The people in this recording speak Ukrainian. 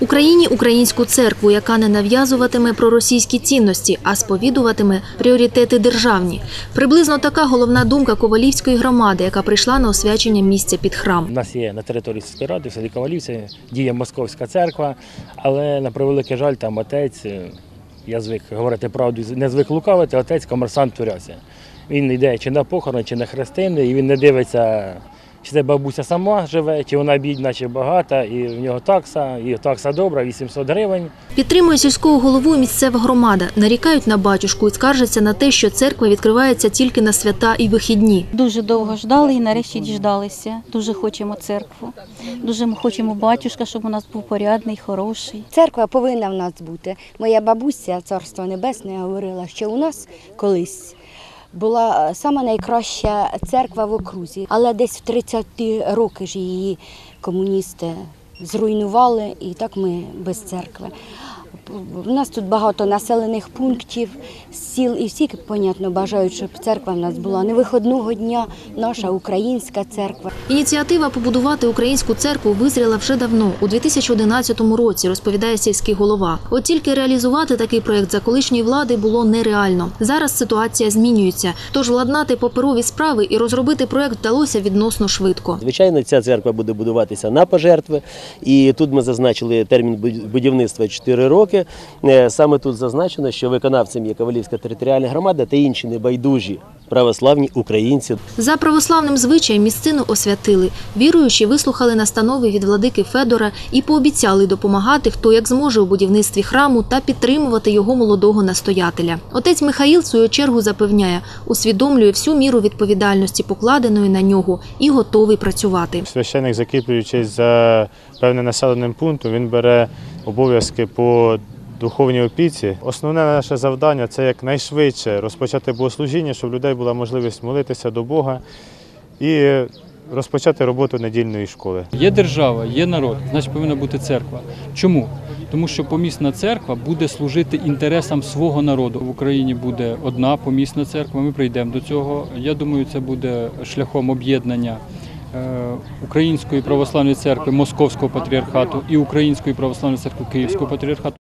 Україні українську церкву, яка не нав'язуватиме проросійські цінності, а сповідуватиме пріоритети державні. Приблизно така головна думка Ковалівської громади, яка прийшла на освячення місця під храм. У нас є на території сільської ради, в селі Ковалівці, діє Московська церква, але на превеликий жаль, там отець, е, я звик говорити правду, не звик лукавити, отець комерсант Турясі. Він йде чи на похорон, чи на хрестини, і він не дивиться, чи це бабуся сама живе, чи вона бідна, чи багата, і в нього такса, і такса добра, 800 гривень. Підтримує сільського голову місцева громада. Нарікають на батюшку і скаржаться на те, що церква відкривається тільки на свята і вихідні. Дуже довго ждали і нарешті діждалися. Дуже хочемо церкву. Дуже ми хочемо батюшка, щоб у нас був порядний, хороший. Церква повинна в нас бути. Моя бабуся, царство небесне, говорила, що у нас колись була е, сама найкраща церква в окрузі, але десь в 30-ті роки ж її комуністи зруйнували, і так ми без церкви. У нас тут багато населених пунктів, сіл, і всі, понятно, бажають, щоб церква в нас була не виходного дня, наша українська церква. Ініціатива побудувати українську церкву визріла вже давно, у 2011 році, розповідає сільський голова. От тільки реалізувати такий проект за колишньої влади було нереально. Зараз ситуація змінюється, тож владнати паперові справи і розробити проект вдалося відносно швидко. Звичайно, ця церква буде будуватися на пожертви, і тут ми зазначили термін буд- будівництва 4 роки. Е, Саме тут зазначено, що виконавцем є Ковалівська територіальна громада та інші небайдужі православні українці. За православним звичаєм місцину освятили. Віруючі вислухали настанови від владики Федора і пообіцяли допомагати хто як зможе у будівництві храму та підтримувати його молодого настоятеля. Отець Михаїл в свою чергу запевняє, усвідомлює всю міру відповідальності, покладеної на нього, і готовий працювати. Священик, закріплюючись за певним населеним пунктом, він бере обов'язки по духовній опіці. Основне наше завдання це якнайшвидше розпочати богослужіння, щоб у людей була можливість молитися до Бога і розпочати роботу недільної школи. Є держава, є народ, значить повинна бути церква. Чому? Тому що помісна церква буде служити інтересам свого народу. В Україні буде одна помісна церква. Ми прийдемо до цього. Я думаю, це буде шляхом об'єднання Української православної церкви Московського патріархату і Української православної церкви Київського патріархату.